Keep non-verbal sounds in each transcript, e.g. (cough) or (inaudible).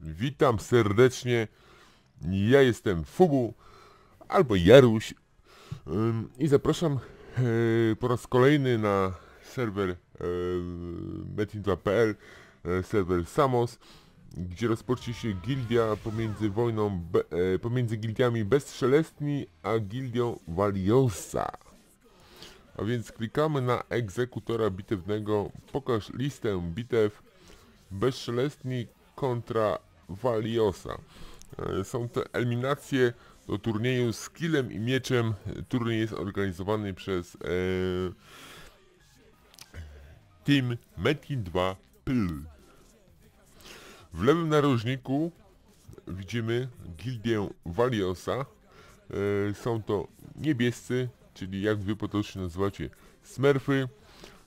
Witam serdecznie. Ja jestem Fubu albo Jaruś i zapraszam e, po raz kolejny na serwer e, metin2.pl, e, serwer Samos, gdzie rozpocznie się gildia pomiędzy wojną, pomiędzy gildiami Bezstrzelestni a gildią Valiosa. A więc klikamy na egzekutora bitewnego, pokaż listę bitew Bezstrzelestni kontra Valiosa. E, Są to eliminacje do turnieju z killem i mieczem. Turniej jest organizowany przez e, Team Metin 2 PL. W lewym narożniku widzimy gildię Valiosa. E, są to niebiescy, czyli jak wy potocznie nazywacie Smurfy.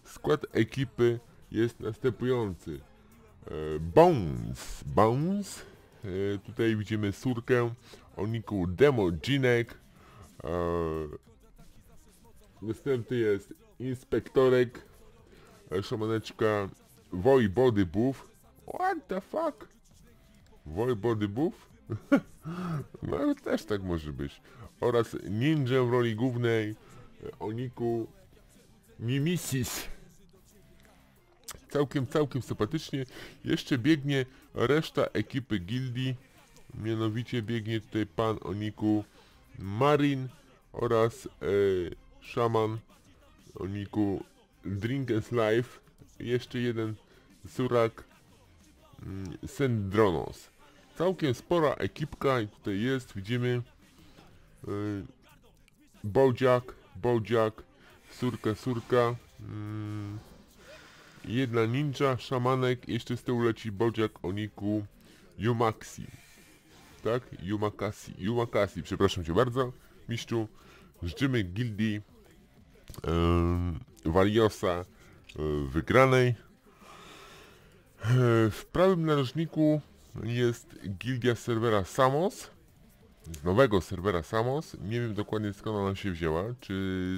Skład ekipy jest następujący. E, Bones, Bones. E, tutaj widzimy Surkę o niku Demo Ginek. E, następny jest Inspektorek, szamaneczka Woj Body Buff. What the fuck? Woj Body Buff? (laughs) no też tak może być. Oraz ninja w roli głównej e, o niku Mimesis całkiem, całkiem sympatycznie. Jeszcze biegnie reszta ekipy gildii. Mianowicie biegnie tutaj pan o niku Marin oraz e, szaman o niku Drink and Life. Jeszcze jeden surak mm, Sendronos. Całkiem spora ekipka i tutaj jest, widzimy e, Bojack, Bojack, Surka, Surka. Mm, jedna ninja, szamanek, jeszcze z tyłu leci Bojack o niku Yumaxi. Tak? Yumakasi. Yumakasi, przepraszam cię bardzo, mistrzu. Życzymy gildii em, Valiosa e, wygranej. E, w prawym narożniku jest gildia serwera Samos. Z nowego serwera Samos. Nie wiem dokładnie skąd ona się wzięła. Czy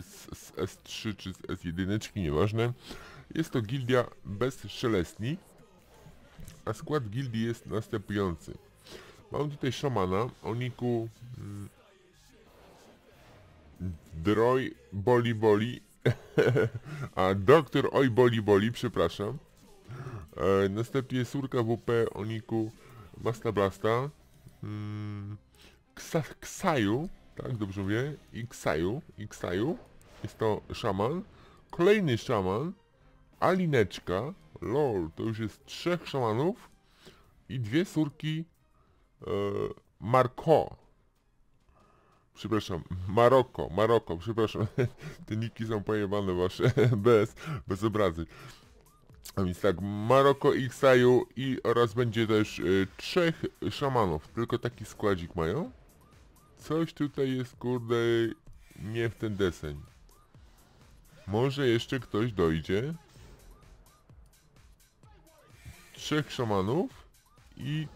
z, z S3, czy z S1, nieważne. Jest to gildia bezszelestni, a skład gildii jest następujący. Mam tutaj szamana o niku mm, Droj Boli Boli, (laughs) a doktor Oj Boli Boli, przepraszam. E, następnie Surka WP o niku Masta Blasta, mm, Ksa, Ksaju, tak dobrze mówię, i Ksaju, i Ksaju, jest to szaman. Kolejny szaman, Alineczka, lol, to już jest trzech szamanów i dwie córki e, Marco. Przepraszam, Maroko, Maroko, przepraszam, (laughs) te niki są pojebane wasze, (laughs) bez, bez obrazy. A więc tak, Maroko i Ksaju i oraz będzie też e, trzech szamanów, tylko taki składzik mają. Coś tutaj jest, kurde, nie w ten deseń. Może jeszcze ktoś dojdzie trzech szamanów i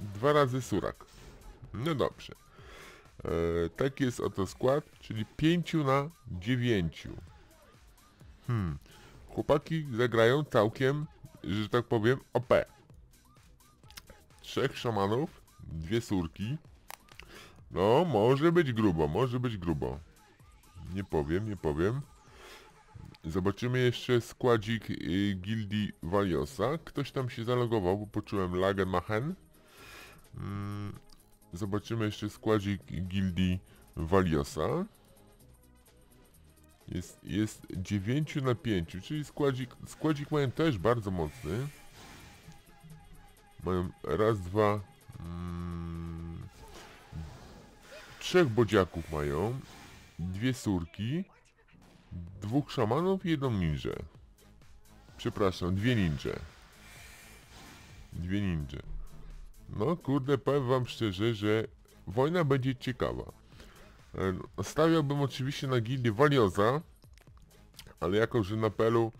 dwa razy surak. No dobrze. Taki jest oto skład, czyli 5 na 9. Hmm. Chłopaki zagrają całkiem, że tak powiem, OP. Trzech szamanów, dwie surki. No, może być grubo, może być grubo. Nie powiem, nie powiem. Zobaczymy jeszcze składzik y, gildii Valiosa. Ktoś tam się zalogował, bo poczułem Lagermachen. Mm, zobaczymy jeszcze składzik gildii Valiosa. Jest, jest 9 na 5, czyli składzik, składzik mają też bardzo mocny. Mają raz, dwa, mm, trzech bodziaków mają, dwie surki, dwóch szamanów i jedną ninję. Przepraszam, dwie ninja. Dwie ninja. No kurde, powiem wam szczerze, że wojna będzie ciekawa. E, Stawiałbym oczywiście na gildię Walioza, ale jako, że na pelu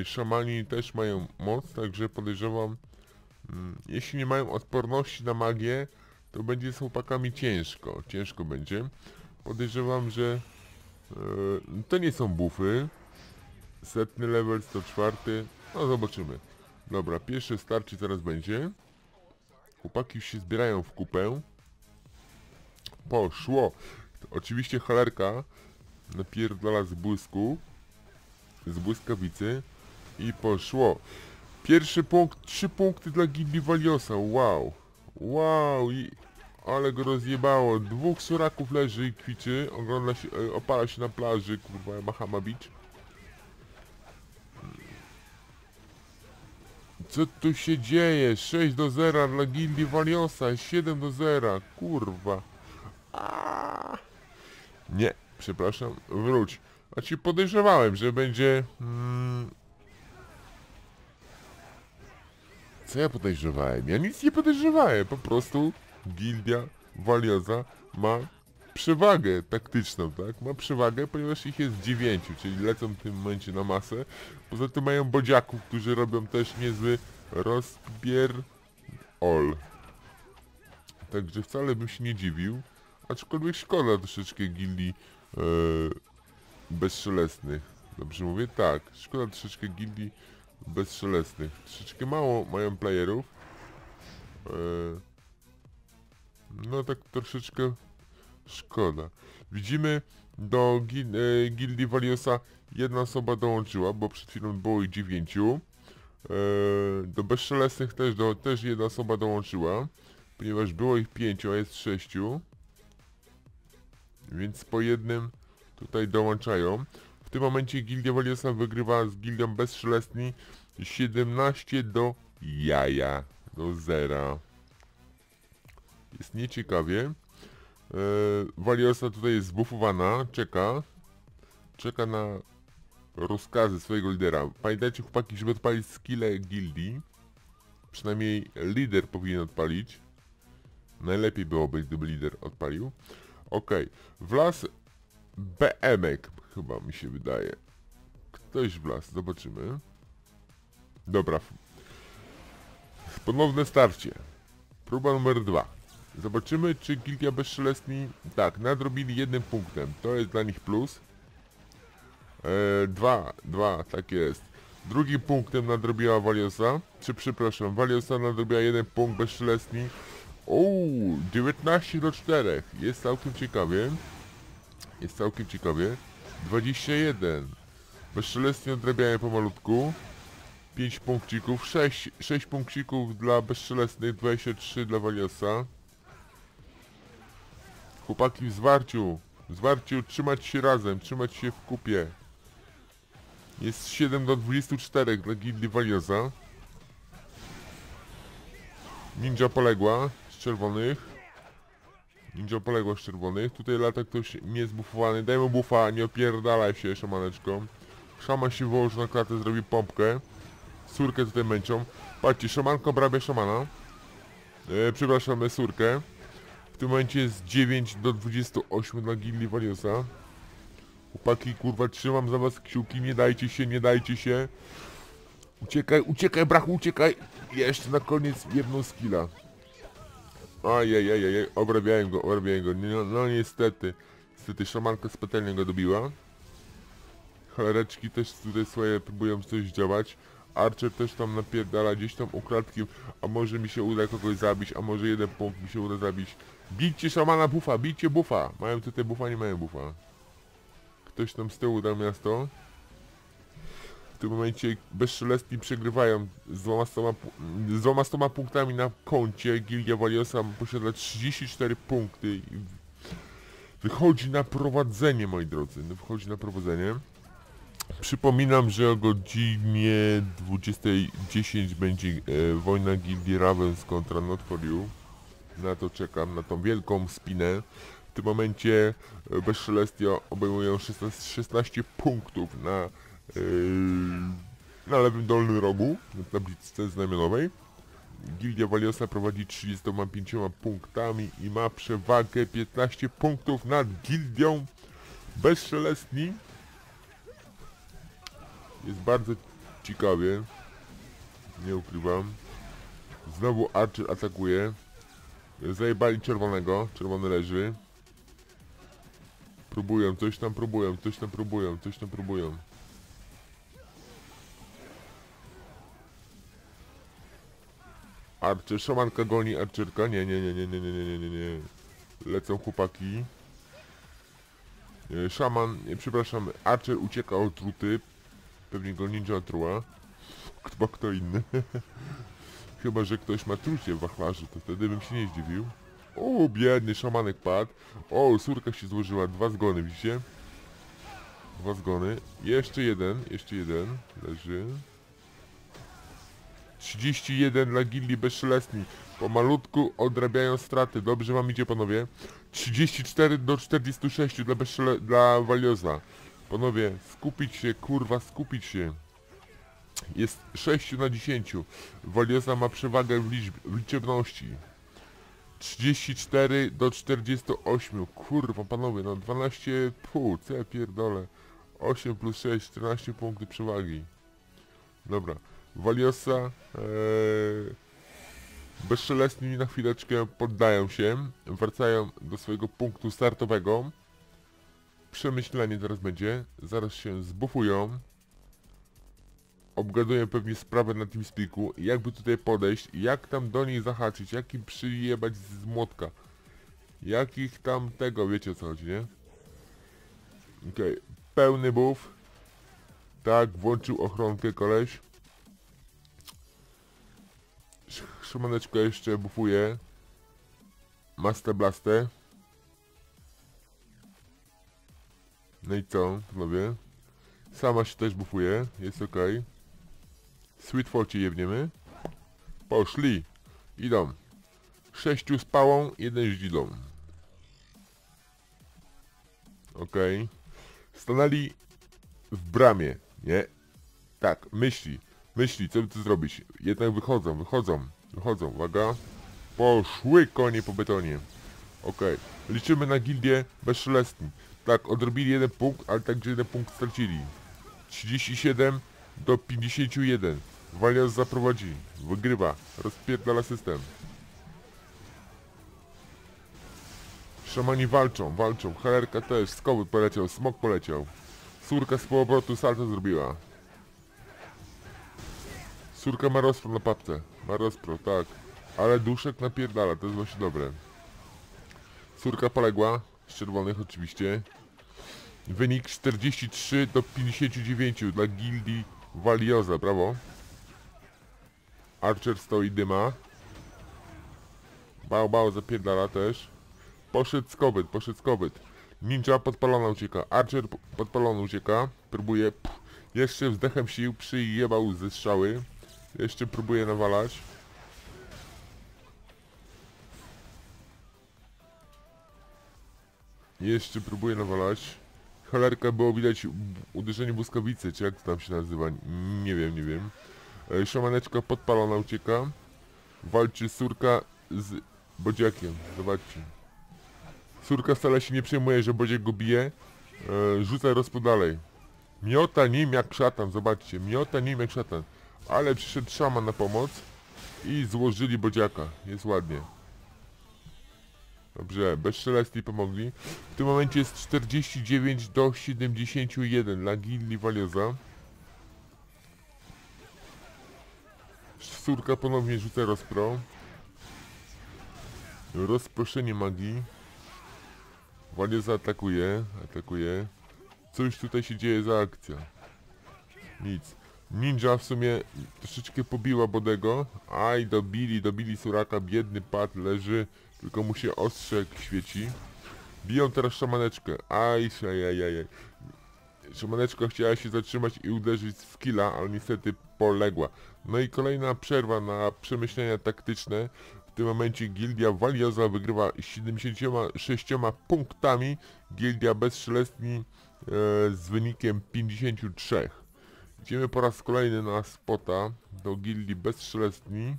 e, szamani też mają moc, także podejrzewam, mm, jeśli nie mają odporności na magię, to będzie z chłopakami ciężko, ciężko będzie. Podejrzewam, że to nie są bufy. Setny level, 104. No zobaczymy. Dobra, pierwsze starcie zaraz będzie. Chłopaki już się zbierają w kupę. Poszło. Oczywiście cholerka napierdala z błysku. Z błyskawicy. I poszło. Pierwszy punkt, trzy punkty dla Gildi Valiosa, wow. Wow, i ale go rozjebało. Dwóch suraków leży i kwiczy, ogląda się, e, opala się na plaży, kurwa, Mahama Beach. Co tu się dzieje? 6 do 0 dla Gildi Valiosa, 7 do 0, kurwa. Nie, przepraszam, wróć. A ci podejrzewałem, że będzie... Mm, Co ja podejrzewałem? Ja nic nie podejrzewałem, po prostu Gildia Walioza ma przewagę taktyczną, tak? Ma przewagę, ponieważ ich jest dziewięciu, czyli lecą w tym momencie na masę. Poza tym mają bodziaków, którzy robią też niezły rozbier all. Także wcale bym się nie dziwił. Aczkolwiek szkoda troszeczkę gildii e, bezszelestnych. Dobrze mówię? Tak. Szkoda troszeczkę gildii bezszelestnych. Troszeczkę mało mają playerów. E, no tak troszeczkę szkoda. Widzimy do gil, e, gildii Valiosa jedna osoba dołączyła, bo przed chwilą było ich dziewięciu. E, do bezszelestnych też, do, też jedna osoba dołączyła, ponieważ było ich pięciu, a jest sześciu. Więc po jednym tutaj dołączają. W tym momencie Gildia Valiosa wygrywa z Gildią Bezszelestni 17 do jaja, do zera. Jest nieciekawie. E, Valiosa tutaj jest zbufowana, czeka. Czeka na rozkazy swojego lidera. Pamiętajcie chłopaki, żeby odpalić skille gildii. Przynajmniej lider powinien odpalić. Najlepiej byłoby, gdyby lider odpalił. Okej, wlazł BM-ek, chyba mi się wydaje. Ktoś wlazł, zobaczymy. Dobra. Ponowne starcie. Próba numer dwa. Zobaczymy, czy Gildia Bezszelestni... Tak, nadrobili jednym punktem. To jest dla nich plus. Eee, dwa, dwa, tak jest. Drugim punktem nadrobiła Valiosa. Czy przepraszam, Valiosa nadrobiła jeden punkt Bezszelestni. Ooo, 19 do 4. Jest całkiem ciekawie. Jest całkiem ciekawie. 21. Bezszelestni odrabiają pomalutku. 5 punkcików, 6, 6 punkcików dla bezszelestnych, 23 dla Valiosa. Chłopaki w zwarciu, w zwarciu trzymać się razem, trzymać się w kupie. Jest 7 do 24 dla Gildi Valiosa. Ninja poległa z czerwonych. Ninja poległa z czerwonych. Tutaj lata ktoś niezbufowany. Daj mu bufa, nie opierdalaj się szamaneczką. Szaman się wyłoży na klatę, zrobi pompkę. Surkę tutaj męczą. Patrzcie, szamanko obrabia szamana. E, przepraszamy, surkę. W tym momencie jest 9 do 28 dla Gilli Valiosa. Chłopaki, kurwa, trzymam za was kciuki, nie dajcie się, nie dajcie się. Uciekaj, uciekaj, brachu, uciekaj. Jeszcze na koniec jedną skilla. Ajajajaj, obrabiałem go, obrabiałem go. No, no niestety. Niestety szamanka specjalnie go dobiła. Cholereczki też tutaj swoje próbują coś działać. Archer też tam napierdala gdzieś tam ukradkiem, a może mi się uda kogoś zabić, a może jeden punkt mi się uda zabić. Bijcie szamana bufa, bijcie bufa. Mają tutaj bufa, nie mają bufa. Ktoś tam z tyłu da miasto. W tym momencie bezszelestni przegrywają z 12, pu- z 12 punktami na koncie. Gildia Valiosa posiada 34 punkty wychodzi na prowadzenie, moi drodzy. Wychodzi na prowadzenie. Przypominam, że o godzinie 20.10 będzie e, wojna Gildii Ravens kontra Not For You. Na to czekam, na tą wielką spinę. W tym momencie e, Bezszelestia obejmują 16, 16 punktów na, e, na lewym dolnym rogu, na tablicy znamionowej. Gildia Valiosa prowadzi 35 punktami i ma przewagę 15 punktów nad Gildią Bezszelestni. Jest bardzo ciekawie. Nie ukrywam. Znowu Archer atakuje. Zajebali czerwonego. Czerwony leży. Próbują, coś tam próbują, coś tam próbują, coś tam próbują. Archer, szamanka goni Archerka. Nie, nie, nie, nie, nie, nie, nie, nie, nie. Lecą chłopaki. E, Szaman, nie, przepraszam, Archer ucieka od truty. Pewnie go ninja otruła. Chyba kto inny. (laughs) Chyba, że ktoś ma trucie w wachlarzu, to wtedy bym się nie zdziwił. O, biedny szamanek padł. O, surka się złożyła, dwa zgony, widzicie? Dwa zgony. Jeszcze jeden, jeszcze jeden. Leży. 31 dla gildii bezszelestni. Pomalutku odrabiają straty. Dobrze wam idzie panowie. 34 do 46 dla dla Walioza. Panowie, skupić się, kurwa, skupić się. Jest 6 na 10. Walioza ma przewagę w, liczb... w liczebności. 34 do 48. Kurwa, panowie, no 12, pół, co ja pierdolę. 8 plus 6, 14 punktów przewagi. Dobra. Waliosa, ee, bezszelestni na chwileczkę poddają się, wracają do swojego punktu startowego. Przemyślenie teraz będzie, zaraz się zbufują. Obgaduję pewnie sprawę na TeamSpeaku, jakby tutaj podejść, jak tam do niej zahaczyć, jak im przyjebać z młotka. Jakich tam tego, wiecie o co chodzi, nie? Okej, pełny buff. Tak, włączył ochronkę koleś. Sz- Szymaneczko jeszcze bufuje. Master Blastę. No i co, panowie? Sama się też bufuje, jest ok. Sweet Forcie jebniemy. Poszli. Idą. Sześciu z pałą, jeden z dzidą. Okej. Stanęli w bramie, nie? Tak, myśli. Myśli, co by tu zrobić? Jednak wychodzą, wychodzą, wychodzą, uwaga. Poszły konie po betonie. Okej, liczymy na gildię bezszelestni. Tak, odrobili jeden punkt, ale także jeden punkt stracili. 37 do 51. Walias zaprowadzi, wygrywa, rozpierdala system. Szamani walczą, walczą, Helerka też, skowy poleciał, smok poleciał. Surka z półobrotu salto zrobiła. Surka ma rozpro na papce. Ma rozpro, tak. Ale duszek napierdala, to jest właśnie dobre. Surka poległa, z czerwonych oczywiście. Wynik 43 do 59 dla gildii Walioza, brawo. Archer stoi dyma. Bał, bał zapierdala też. Poszedł skobyt, poszedł skobyt. Ninja podpalona ucieka. Archer podpalony ucieka. Próbuje. Pff, jeszcze wzdechem sił przyjebał ze strzały. Jeszcze próbuje nawalać. Jeszcze próbuje nawalać. Cholerka było widać uderzenie błyskawicy, czy jak to tam się nazywa. Nie wiem, nie wiem. E, Szamaneczka podpalona ucieka. Walczy Surka z Bodziakiem. Zobaczcie. Surka wcale się nie przejmuje, że Bodziek go bije. E, rzuca rozpo dalej. Miota nim jak szatan, zobaczcie. Miota nim jak szatan. Ale przyszedł szaman na pomoc. I złożyli Bodziaka. Jest ładnie. Dobrze, bezszelestni pomogli. W tym momencie jest 49 do 71 dla Gilli Walioza. Surka ponownie rzuca rozpro. Rozproszenie magii. Walioza atakuje, atakuje. Coś tutaj się dzieje za akcja. Nic. Ninja w sumie troszeczkę pobiła Bodego. Aj, dobili, dobili Suraka, biedny pad leży, tylko mu się ostrzek świeci. Biją teraz szamaneczkę. Aj, ajajajaj. Szamaneczka chciała się zatrzymać i uderzyć w killa, ale niestety poległa. No i kolejna przerwa na przemyślenia taktyczne. W tym momencie Gildia Walioza wygrywa 76 punktami. Gildia Bezszelestni e, z wynikiem 53. Idziemy po raz kolejny na spota do Gildii Bezszelestni.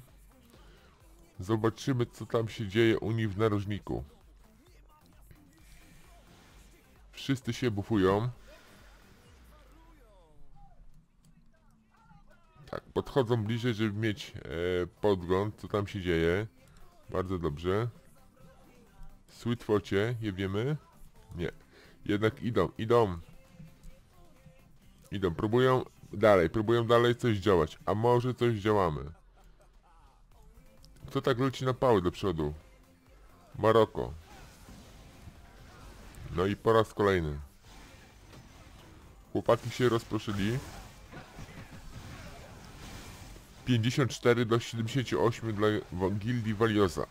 Zobaczymy co tam się dzieje u nich w narożniku. Wszyscy się bufują. Tak, podchodzą bliżej, żeby mieć e, podgląd, co tam się dzieje. Bardzo dobrze. Sweetfocie, je wiemy? Nie. Jednak idą, idą. Idą, próbują dalej, próbują dalej coś działać. A może coś działamy. Kto tak leci na pały do przodu? Maroko. No i po raz kolejny. Chłopaki się rozproszyli. 54 do 78 dla gildii Valiosa.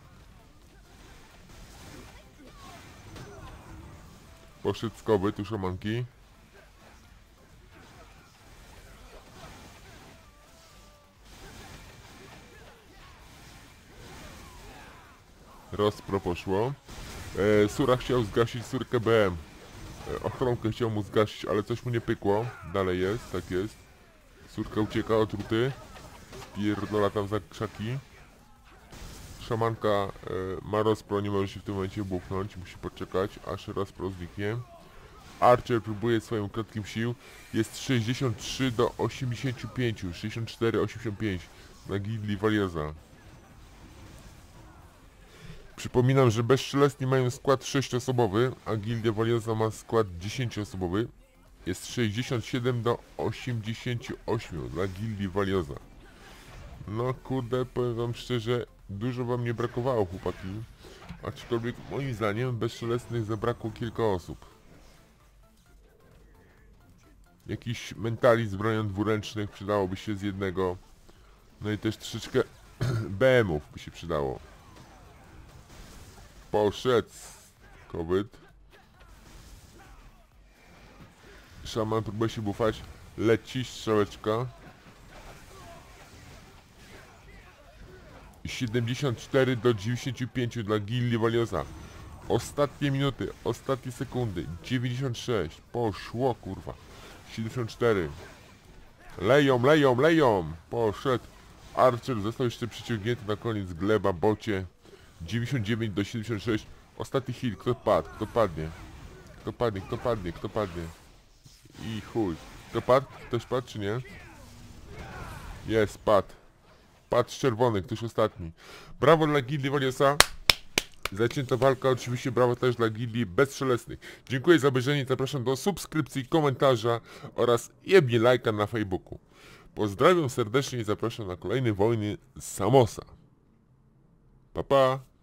Poszedł skowy, tu szamanki. Rozpro poszło. E, Sura chciał zgasić Surkę BM. E, ochronkę chciał mu zgasić, ale coś mu nie pykło. Dalej jest, tak jest. Surka ucieka od ruty. Pierdola tam za krzaki. Szamanka e, ma rozpro, nie może się w tym momencie buchnąć. Musi poczekać, aż rozpro zniknie. Archer próbuje swoim krótkim sił. Jest 63 do 85. 64-85 na gildii Valioza. Przypominam, że bezszelestni mają skład 6-osobowy, a Gildia Valioza ma skład 10-osobowy. Jest 67 do 88 dla Gildii Valioza. No kurde, powiem wam szczerze, dużo wam nie brakowało chłopaki. Aczkolwiek moim zdaniem bezszelestnych zabrakło kilka osób. Jakiś mentalizm bronią dwuręcznych przydałoby się z jednego. No i też troszeczkę (clears throat) BM-ów by się przydało. Poszedł kobyt. Szaman próbuje się bufać. Leci strzałeczka. 74 do 95 dla Gilli Valiosa. Ostatnie minuty, ostatnie sekundy. 96. Poszło kurwa. 74. Leją, leją, leją. Poszedł. Archer został jeszcze przyciągnięty na koniec gleba bocie. 99 do 76. Ostatni hit. Kto padł? Kto padnie? Kto padnie? Kto padnie? Kto padnie? I chuj. Kto padł? Ktoś padł czy nie? Jest, padł. Padł z czerwony, ktoś ostatni. Brawo dla Gildii Waliosa. Zacięta walka, oczywiście brawo też dla Gildii Bezszelestnych. Dziękuję za obejrzenie, zapraszam do subskrypcji, komentarza oraz jebnie lajka na Facebooku. Pozdrawiam serdecznie i zapraszam na kolejne wojny Samosa. Pa pa!